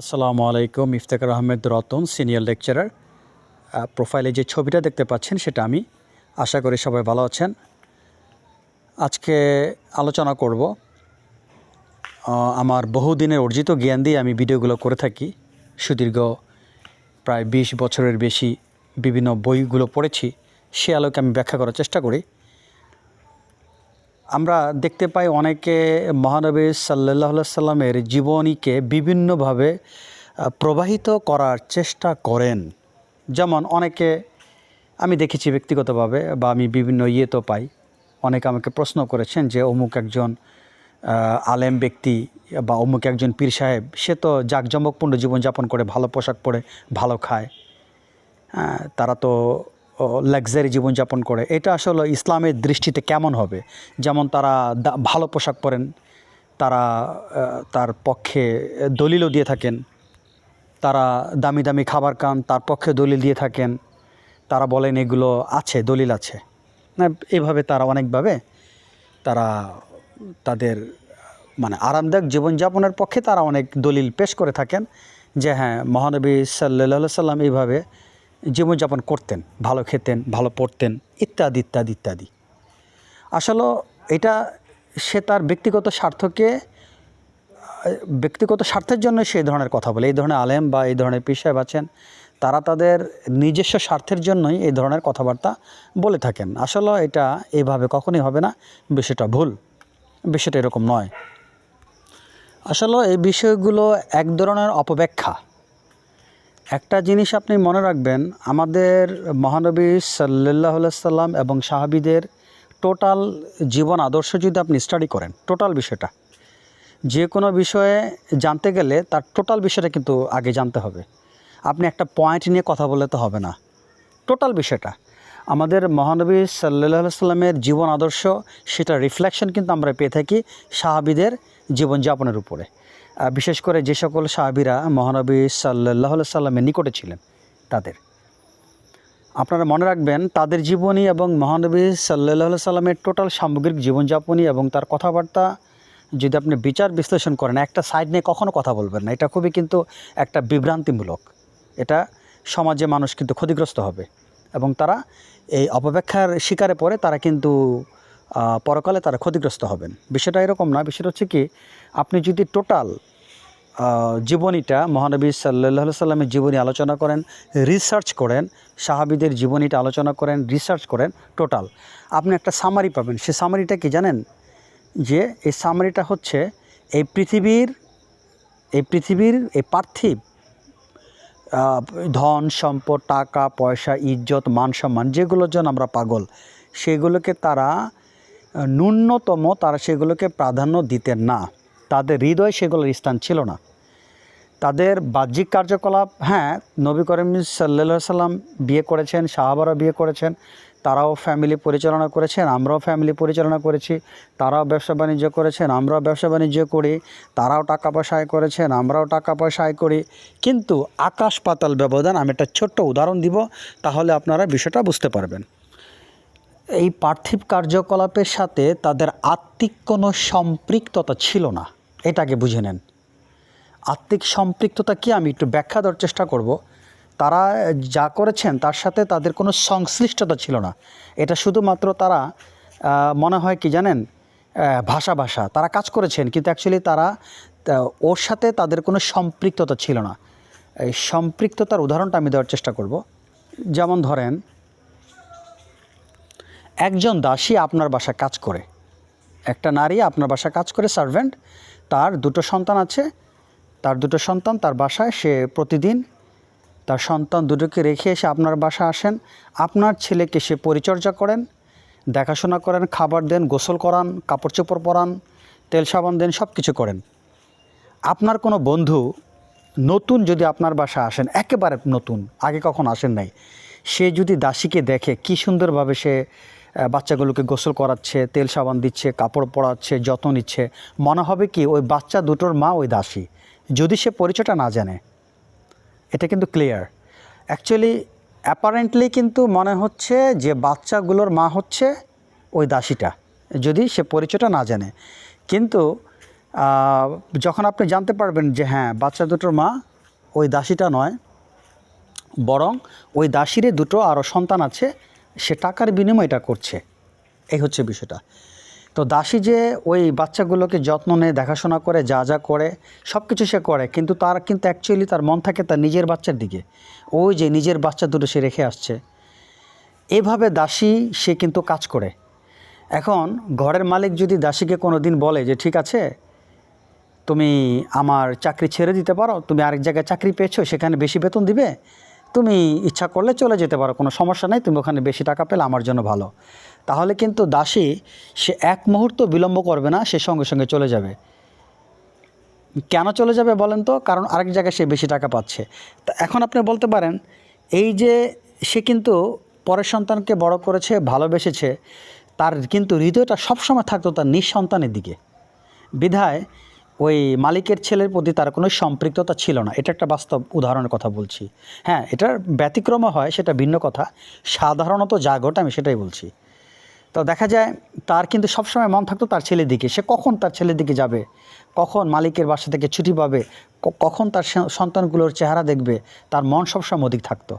আসসালামু আলাইকুম Iftekhar Ahmed Ratan, senior lecturer. প্রোফাইলে যে ছবিটা দেখতে পাচ্ছেন সেটা আমি। আশা করি সবাই ভালো আছেন। আজকে আলোচনা করব আমার বহুদিনের অর্জিত জ্ঞান দিয়ে আমি ভিডিওগুলো করে থাকি। সুদীর্ঘ প্রায় বিশ বছরের বেশি বিভিন্ন বইগুলো পড়েছি, সে আলোকে আমি ব্যাখ্যা করার চেষ্টা করি। আমরা দেখতে পাই অনেকে মহানবী সাল্লাহ সাল্লামের জীবনীকে বিভিন্নভাবে প্রবাহিত করার চেষ্টা করেন। যেমন অনেকে আমি দেখেছি ব্যক্তিগতভাবে বা আমি বিভিন্ন ইয়ে তো পাই অনেকে আমাকে প্রশ্ন করেছেন যে অমুক একজন আলেম ব্যক্তি বা অমুক একজন পীর সাহেব সে তো জাঁকজমকপূর্ণ জীবনযাপন করে ভালো পোশাক পরে ভালো খায়। হ্যাঁ, তারা তো লাক্সারি জীবনযাপন করে, এটা আসলে ইসলামের দৃষ্টিতে কেমন হবে? যেমন তারা ভালো পোশাক পরেন, তারা তার পক্ষে দলিলও দিয়ে থাকেন, তারা দামি দামি খাবার খান, তার পক্ষে দলিল দিয়ে থাকেন, তারা বলেন এগুলো আছে, দলিল আছে। না, এভাবে তারা অনেকভাবে তারা তাদের মানে আরামদায়ক জীবনযাপনের পক্ষে তারা অনেক দলিল পেশ করে থাকেন যে হ্যাঁ মহানবী সাল্লাহ সাল্লাম এইভাবে জীবনযাপন করতেন, ভালো খেতেন, ভালো পড়তেন, ইত্যাদি ইত্যাদি ইত্যাদি। আসলে এটা সে তার ব্যক্তিগত স্বার্থকে ব্যক্তিগত স্বার্থের জন্য সেই ধরনের কথা বলে। এই ধরনের আলেম বা এই ধরনের সাহেব আছেন, তারা তাদের নিজস্ব স্বার্থের জন্যই এই ধরনের কথাবার্তা বলে থাকেন। আসলে এটা এইভাবে কখনই হবে না, বিষয়টা ভুল, বিষয়টা এরকম নয়। আসলে এই বিষয়গুলো এক ধরনের অপব্যাখ্যা। একটা জিনিস আপনি মনে রাখবেন, আমাদের মহানবী সাল্লাহ সাল্লাম এবং সাহাবিদের টোটাল জীবন আদর্শ যদি আপনি স্টাডি করেন, টোটাল বিষয়টা, যে কোনো বিষয়ে জানতে গেলে তার টোটাল বিষয়টা কিন্তু আগে জানতে হবে। আপনি একটা পয়েন্ট নিয়ে কথা বলে তো হবে না। টোটাল বিষয়টা, আমাদের মহানবী সাল্লাহ সাল্লামের জীবন আদর্শ সেটা রিফ্লেকশন কিন্তু আমরা পেয়ে থাকি সাহাবিদের জীবনযাপনের উপরে। বিশেষ করে যে সকল সাহাবিরা মহানবী সাল্লাহ সাল্লামের নিকটে ছিলেন তাদের। আপনারা মনে রাখবেন, তাদের জীবনী এবং মহানবী সাল্লাহ সাল্লামের টোটাল সামগ্রিক জীবনযাপনী এবং তার কথাবার্তা যদি আপনি বিচার বিশ্লেষণ করেন, একটা সাইড নিয়ে কখনো কথা বলবেন না। এটা খুবই কিন্তু একটা বিভ্রান্তিমূলক। এটা সমাজে মানুষ কিন্তু ক্ষতিগ্রস্ত হবে এবং তারা এই অপব্যাখ্যার শিকারে পড়ে, তারা কিন্তু পরকালে তারা ক্ষতিগ্রস্ত হবেন। বিষয়টা এরকম না, বিষয়টা হচ্ছে কি, আপনি যদি টোটাল জীবনীটা মহানবী সাল্লাহ সাল্লামের জীবনী আলোচনা করেন রিসার্চ করেন, সাহাবিদের জীবনীটা আলোচনা করেন রিসার্চ করেন টোটাল আপনি একটা সামারি পাবেন। সে সামারিটা কি জানেন? যে এই সামারিটা হচ্ছে এই পৃথিবীর এই পৃথিবীর এই পার্থিব ধন, সম্পদ, টাকা, পয়সা, ইজ্জত, মান, সম্মান, যেগুলোর জন্য আমরা পাগল, সেগুলোকে তারা ন্যূনতম তারা সেগুলোকে প্রাধান্য দিতেন না। তাদের হৃদয় সেগুলোর স্থান ছিল না। তাদের বাহ্যিক কার্যকলাপ হ্যাঁ নবী করিম সাল্লা সাল্লাম বিয়ে করেছেন, সাহাবারা বিয়ে করেছেন, তারাও ফ্যামিলি পরিচালনা করেছেন, আমরাও ফ্যামিলি পরিচালনা করেছি, তারাও ব্যবসা বাণিজ্য করেছেন, আমরাও ব্যবসা বাণিজ্য করি, তারাও টাকা পয়সা আয় করেছেন, আমরাও টাকা পয়সা আয় করি। কিন্তু আকাশ পাতাল ব্যবধান, আমি একটা ছোট্ট উদাহরণ দিব, তাহলে আপনারা বিষয়টা বুঝতে পারবেন। এই পার্থিব কার্যকলাপের সাথে তাদের আত্মিক কোনো সম্পৃক্ততা ছিল না। এটাকে বুঝে নেন। আত্মিক সম্পৃক্ততা কি? আমি একটু ব্যাখ্যা দেওয়ার চেষ্টা করব। তারা যা করেছেন, তার সাথে তাদের কোনো সংশ্লিষ্টতা ছিল না। এটা শুধুমাত্র তারা মনে হয় কি জানেন? ভাষা ভাষা। তারা কাজ করেছেন, কিন্তু অ্যাকচুয়ালি তারা ওর সাথে তাদের কোনো সম্পৃক্ততা ছিল না। এই সম্পৃক্ততার উদাহরণটা আমি দেওয়ার চেষ্টা করব। যেমন ধরেন একজন দাসী আপনার বাসায় কাজ করে। একটা নারী আপনার বাসায় কাজ করে সার্ভেন্ট তার দুটো সন্তান আছে। তার দুটো সন্তান তার বাসায়, সে প্রতিদিন তার সন্তান দুটোকে রেখে এসে আপনার বাসায় আসেন। আপনার ছেলেকে সে পরিচর্যা করেন, দেখাশোনা করেন, খাবার দেন, গোসল করান কাপড় চোপড় পরান, তেল সাবান দেন সব কিছু করেন। আপনার কোনো বন্ধু নতুন যদি আপনার বাসা আসেন, একেবারে নতুন, আগে কখন আসেন নাই, সে যদি দাসীকে দেখে কি সুন্দরভাবে সে বাচ্চাগুলোকে গোসল করাচ্ছে, তেল সাবান দিচ্ছে, কাপড় পরাচ্ছে, যত্ন নিচ্ছে। মনে হবে কি, ওই বাচ্চা দুটোর মা ওই দাসী। যদি সে পরিচয়টা না জানে, এটা কিন্তু ক্লিয়ার অ্যাকচুয়ালি অ্যাপারেন্টলি কিন্তু মনে হচ্ছে যে বাচ্চাগুলোর মা হচ্ছে ওই দাসীটা, যদি সে পরিচয়টা না জানে। কিন্তু যখন আপনি জানতে পারবেন যে হ্যাঁ বাচ্চা দুটোর মা ওই দাসীটা নয়, বরং ওই দাসীরে দুটো আরও সন্তান আছে সে টাকার বিনিময়ে এটা করছে। এই হচ্ছে বিষয়টা। তো দাসী যে ওই বাচ্চাগুলোকে যত্ন নেয়, দেখাশোনা করে, যা যা করে সব কিছু সে করে, কিন্তু তার কিন্তু অ্যাকচুয়ালি তার মন থাকে তার নিজের বাচ্চার দিকে। ওই যে নিজের বাচ্চা দুটো সে রেখে আসছে। এভাবে দাসী সে কিন্তু কাজ করে। এখন ঘরের মালিক যদি দাসীকে কোনো দিন বলে যে, ঠিক আছে, তুমি আমার চাকরি ছেড়ে দিতে পারো, তুমি আরেক জায়গায় চাকরি পেয়েছ, সেখানে বেশি বেতন দিবে তুমি ইচ্ছা করলে চলে যেতে পারো, কোনো সমস্যা নেই, তুমি ওখানে বেশি টাকা পেলে আমার জন্য ভালো। তাহলে কিন্তু দাসী, সে এক মুহূর্ত বিলম্ব করবে না, সে সঙ্গে সঙ্গে চলে যাবে। কেন চলে যাবে বলেন তো? কারণ আরেক জায়গায় সে বেশি টাকা পাচ্ছে। তা এখন আপনি বলতে পারেন, এই যে সে কিন্তু পরের সন্তানকে বড় করেছে, ভালোবেসেছে, তার কিন্তু হৃদয়টা সবসময় থাকতো তার নিঃসন্তানের দিকে। বিধায় ওই মালিকের ছেলের প্রতি তার কোনো সম্পৃক্ততা ছিল না। এটা একটা বাস্তব উদাহরণের কথা বলছি। হ্যাঁ এটার ব্যতিক্রম হয়, সেটা ভিন্ন কথা। সাধারণত যা ঘটে, আমি সেটাই বলছি। তো দেখা যায়, তার কিন্তু সবসময় মন থাকতো তার ছেলের দিকে। সে কখন তার ছেলের দিকে যাবে? কখন মালিকের বাসা থেকে ছুটি পাবে? কখন তার সন্তানগুলোর চেহারা দেখবে? তার মন সবসময় অধিক থাকতো।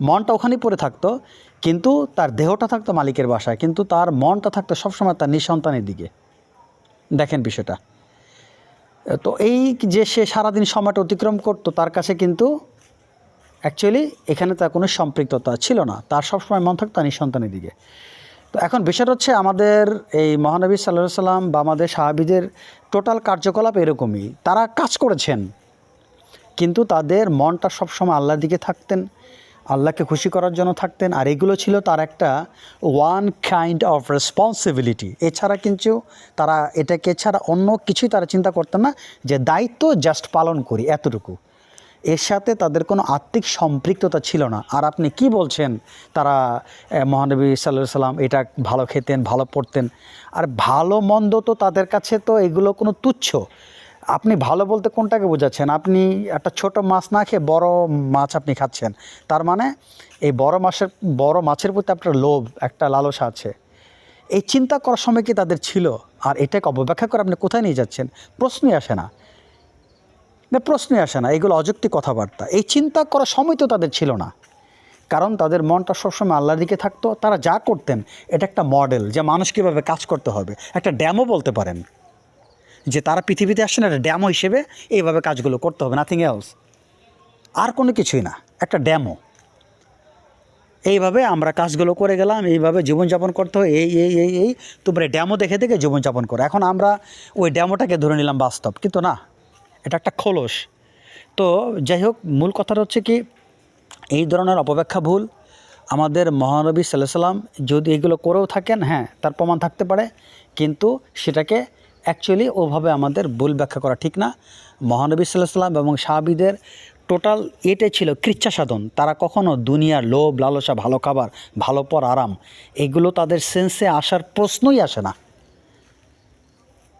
মনটা ওখানেই পড়ে থাকতো, কিন্তু তার দেহটা থাকতো মালিকের বাসায়। কিন্তু তার মনটা থাকতো সবসময় তার নিঃসন্তানের দিকে। দেখেন বিষয়টা। তো এই যে সে সারাদিন সময়টা অতিক্রম করতো, তার কাছে কিন্তু অ্যাকচুয়ালি এখানে তার কোনো সম্পৃক্ততা ছিল না। তার সবসময় মন থাকতো নিঃসন্তানের দিকে। তো এখন বিষয়টা হচ্ছে আমাদের এই মহানবী সাল্লাহ সাল্লাম বা আমাদের সাহাবিদের টোটাল কার্যকলাপ এরকমই। তারা কাজ করেছেন, কিন্তু তাদের মনটা সবসময় আল্লাহর দিকে থাকতেন। আল্লাহকে খুশি করার জন্য থাকতেন। আর এগুলো ছিল তার একটা ওয়ান কাইন্ড অফ রেসপন্সিবিলিটি এছাড়া কিন্তু তারা এটাকে ছাড়া অন্য কিছুই তারা চিন্তা করতেন না যে দায়িত্ব জাস্ট পালন করি, এতটুকু। এর সাথে তাদের কোনো আত্মিক সম্পৃক্ততা ছিল না। আর আপনি কি বলছেন? তারা মহানবী সাল্লাহ সাল্লাম এটা ভালো খেতেন, ভালো পড়তেন। আর ভালো মন্দ তো তাদের কাছে তো এগুলো কোনো তুচ্ছ। আপনি ভালো বলতে কোনটাকে বোঝাচ্ছেন? আপনি একটা ছোট মাছ না খেয়ে বড় মাছ আপনি খাচ্ছেন। তার মানে এই বড় মাছের বড় মাছের প্রতি আপনার লোভ, একটা লালসা আছে। এই চিন্তা করার সময় কি তাদের ছিল? আর এটাকে অবব্যাখ্যা করে আপনি কোথায় নিয়ে যাচ্ছেন? প্রশ্নই আসে না। না, প্রশ্নই আসে না। এগুলো অযৌক্তিক কথাবার্তা। এই চিন্তা করার সময় তো তাদের ছিল না। কারণ তাদের মনটা সবসময় আল্লাহর দিকে থাকতো। তারা যা করতেন, এটা একটা মডেল যে মানুষ কীভাবে কাজ করতে হবে। একটা ড্যামও বলতে পারেন। যে তারা পৃথিবীতে আসছেন একটা ড্যামো হিসেবে এইভাবে কাজগুলো করতে হবে নাথিং এলস আর কোনো কিছুই না, একটা ড্যামো এইভাবে আমরা কাজগুলো করে গেলাম, এইভাবে জীবনযাপন করতে হয়, এই এই এই এই। তোমরা ড্যামো দেখে দেখে জীবনযাপন করো। এখন আমরা ওই ড্যামোটাকে ধরে নিলাম বাস্তব, কিন্তু না, এটা একটা খোলস। তো যাই হোক, মূল কথাটা হচ্ছে কি, এই ধরনের অপব্যাখ্যা ভুল। আমাদের মহানবী সাল্লাহ সাল্লাম যদি এগুলো করেও থাকেন হ্যাঁ তার প্রমাণ থাকতে পারে। কিন্তু সেটাকে অ্যাকচুয়ালি ওভাবে আমাদের ভুল ব্যাখ্যা করা ঠিক না। মহানবী সাল্লাহ সাল্লাম এবং সাহাবিদের টোটাল এটাই ছিল কৃচ্ছা সাধন তারা কখনো দুনিয়ার লোভ, লালসা, ভালো খাবার, ভালো পর আরাম, এগুলো তাদের সেন্সে আসার প্রশ্নই আসে না।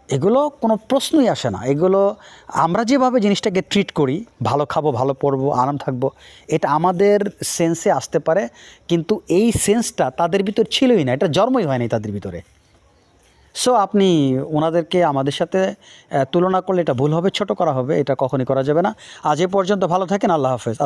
এগুলো কোনো প্রশ্নই আসে না। এগুলো আমরা যেভাবে জিনিসটাকে ট্রিট করি, ভালো খাব, ভালো পরবো, আরাম থাকব, এটা আমাদের সেন্সে আসতে পারে, কিন্তু এই সেন্সটা তাদের ভিতর ছিলই না। এটা জন্মই হয়নি তাদের ভিতরে। সো আপনি ওনাদেরকে আমাদের সাথে তুলনা করলে এটা ভুল হবে, ছোট করা হবে, এটা কখনই করা যাবে না। আজ এ পর্যন্ত ভালো থাকেন, আল্লাহ হাফেজ।